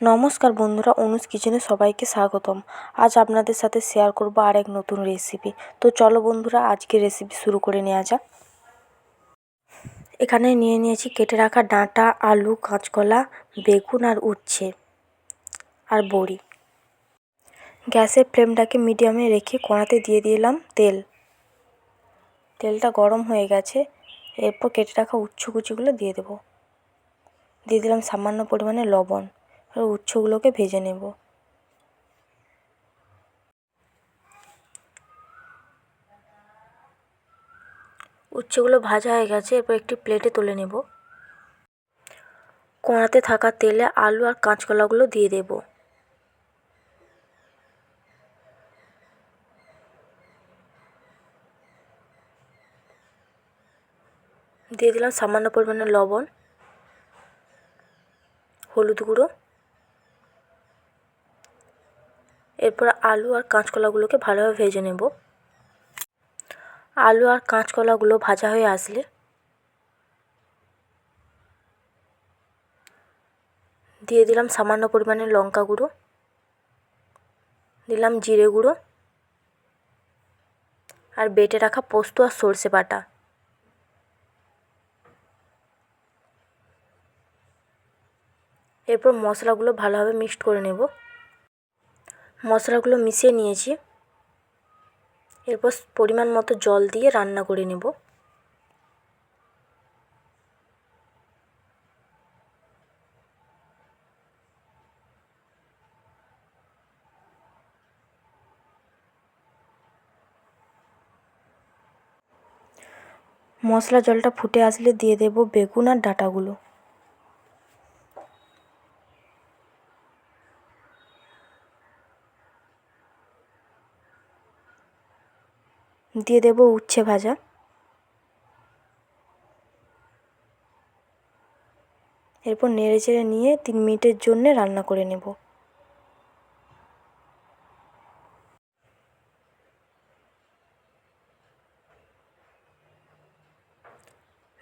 নমস্কার বন্ধুরা, অনুজ কিচেনে সবাইকে স্বাগতম। আজ আপনাদের সাথে শেয়ার করব আর এক নতুন রেসিপি তো চলো বন্ধুরা, আজকে রেসিপি শুরু করে নেওয়া যাক। এখানে নিয়ে নিয়েছি কেটে রাখা ডাঁটা, আলু, কাঁচকলা, বেগুন আর উচ্ছে আর বড়ি। গ্যাসের ফ্লেমটাকে মিডিয়ামে রেখে কড়াতে দিয়ে দিলাম তেল। তেলটা গরম হয়ে গেছে, এরপর কেটে রাখা উচ্ছে কুচিগুলো দিয়ে দেবো। দিয়ে দিলাম সামান্য পরিমাণে লবণ। আর উচ্ছেগুলোকে ভেজে নেব। উচ্ছেগুলো ভাজা হয়ে গেছে, এরপর একটি প্লেটে তুলে নেব। কড়াতে থাকা তেলে আলু আর কাঁচকলাগুলো দিয়ে দেব। দিয়ে দিলাম সামান্য পরিমাণে লবণ, হলুদ গুঁড়ো এরপর আলু আর কাঁচকলাগুলোকে ভালোভাবে ভেজে নেব। আলু আর কাঁচকলাগুলো ভাজা হয়ে আসলে দিয়ে দিলাম সামান্য পরিমাণে লঙ্কা গুঁড়ো, দিলাম জিরে গুঁড়ো আর বেটে রাখা পোস্ত আর সর্ষে বাটা। এরপর মশলাগুলো ভালোভাবে মিক্সড করে নেব। মশলাগুলো মিশিয়ে নিয়েছি। এরপর পরিমাণ মতো জল দিয়ে রান্না করে নেব। মশলা জলটা ফুটে আসলে দিয়ে দেব বেগুন আর ডাঁটাগুলো। দিয়ে দেব উচ্ছে ভাজা। এরপর নেড়ে চেড়ে নিয়ে তিন মিনিটের জন্যে রান্না করে নেব।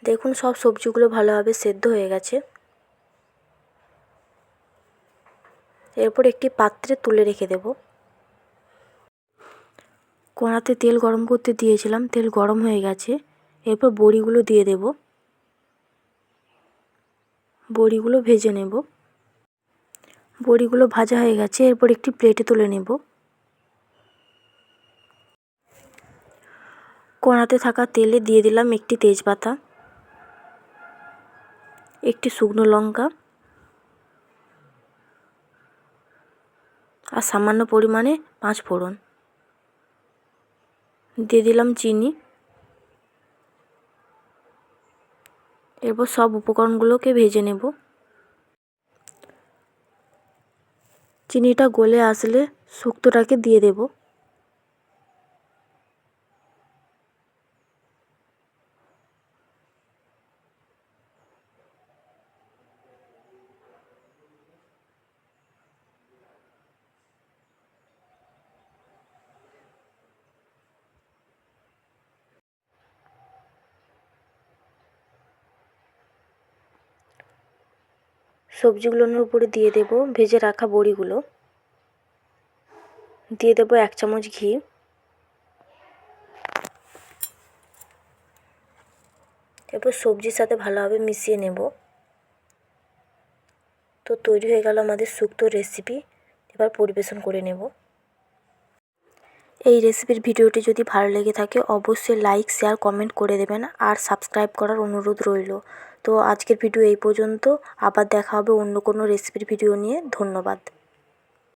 দেখুন সব সবজিগুলো ভালোভাবে সেদ্ধ হয়ে গেছে। এরপর একটি পাত্রে তুলে রেখে দেবো। কড়াতে তেল গরম করতে দিয়েছিলাম, তেল গরম হয়ে গেছে। এরপর বড়িগুলো দিয়ে দেব। বড়িগুলো ভেজে নেব। বড়িগুলো ভাজা হয়ে গেছে, এরপর একটি প্লেটে তুলে নেব। কড়াতে থাকা তেলে দিয়ে দিলাম একটি তেজপাতা, একটি শুকনো লঙ্কা আর সামান্য পরিমাণে পাঁচ ফোড়ন দিয়ে দিলাম চিনি। এরপর সব উপকরণগুলোকে ভেজে নেব। চিনিটা গলে আসলে শুক্তোটাকে দিয়ে দেবো। সবজিগুলোর উপরে দিয়ে দেব, ভেজে রাখা বড়িগুলো। দিয়ে দেব এক চামচ ঘি। এরপর সবজির সাথে ভালোভাবে মিশিয়ে নেব। তো তৈরি হয়ে গেল আমাদের শুক্তো রেসিপি এবার পরিবেশন করে নেব। এই রেসিপির ভিডিওটি যদি ভালো লেগে থাকে, অবশ্যই লাইক শেয়ার কমেন্ট করে দেবেন আর সাবস্ক্রাইব করার অনুরোধ রইল। তো আজকের ভিডিও এই পর্যন্ত। আবার দেখা হবে অন্য কোনো রেসিপির ভিডিও নিয়ে। ধন্যবাদ।